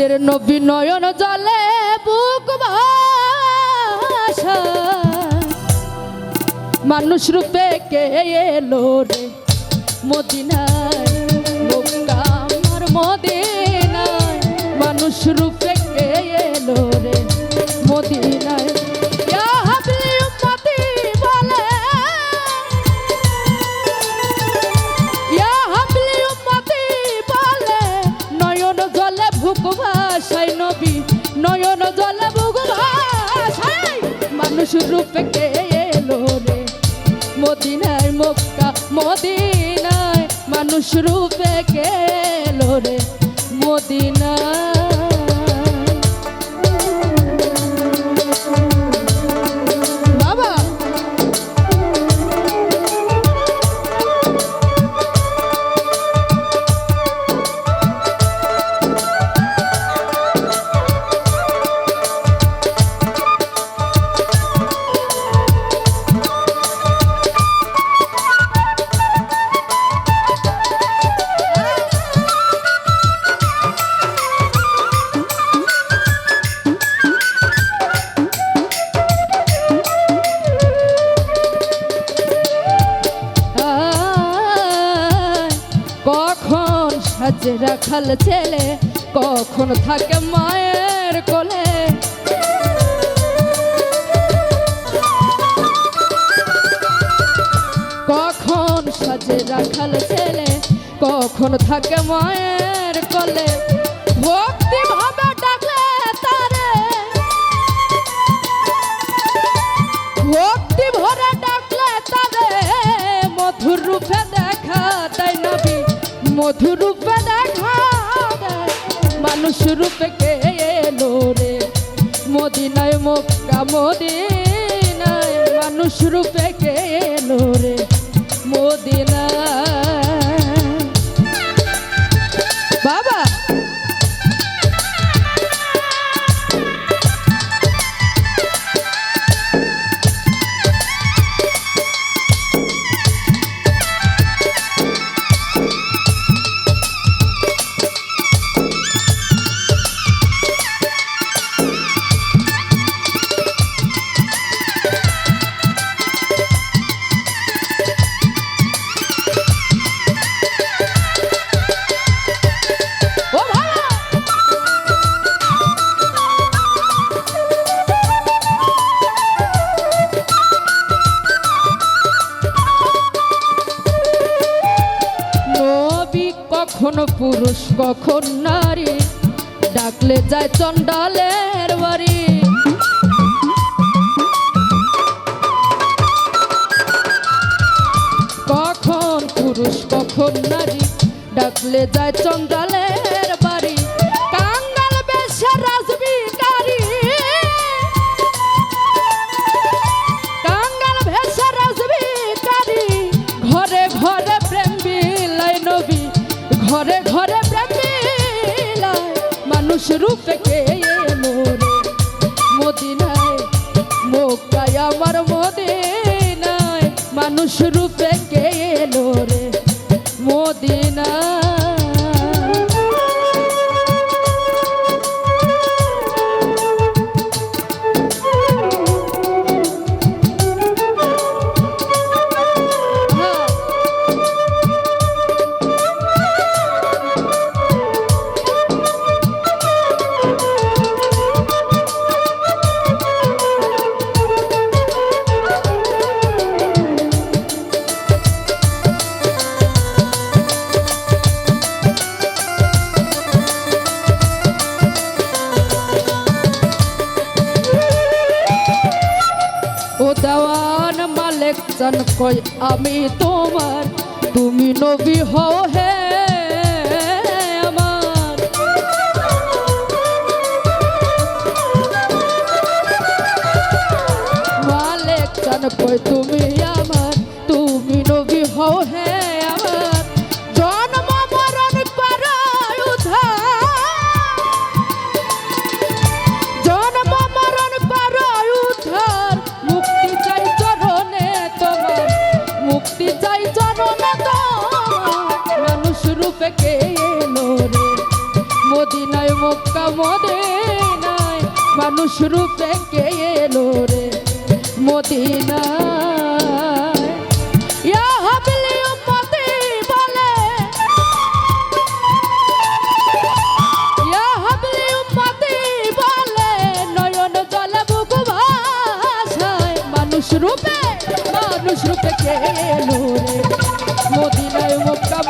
মদিনের নবী নয়ন জলে বুক মানুষ রূপে কে এলো রে মদিনায়? মদিনায়। মানুষ রূপে কে এলো রে মদিনায়? মানুষ রূপে কে এলো রে? মদিনায় মক্কা মদিনায় মানুষ রূপে কে এলো রে? মদিনায় সাজে রাখাল ছেলে কখন থাকে মায়ের কোলে? কখন সাজে রাখাল ছেলে কখন থাকে মায়ের কোলে? ভক্তি মধুর রূপে দেখা মানুষ রূপে কে এলো রে? মদিনায় মক্কা মদিনায় মানুষ রূপে কে এলো রে? মদিনায় কখন পুরুষ কখন নারী? ডাকলে যায় চন্ডালের বাড়ি। কখন পুরুষ কখন নারী? ডাকলে যায় চন্ডালের বাড়ি। ঘরে ঘরে প্রেম মানুষ রূপে কে এলো রে মদিনায় মোকাই আমার মদিনায়। মানুষ রূপে কে রে মদিনায় মালিক জান কই আমি তোমার তুমি নবী হও হে রূপকে এলো রে? মদিনায় মক্কা মদিনায় মানুষ রূপে কে এলো রে? মদিনায়। মানুষ রূপে মানুষ রূপে কে এলো রে। মদিনায় মক্কা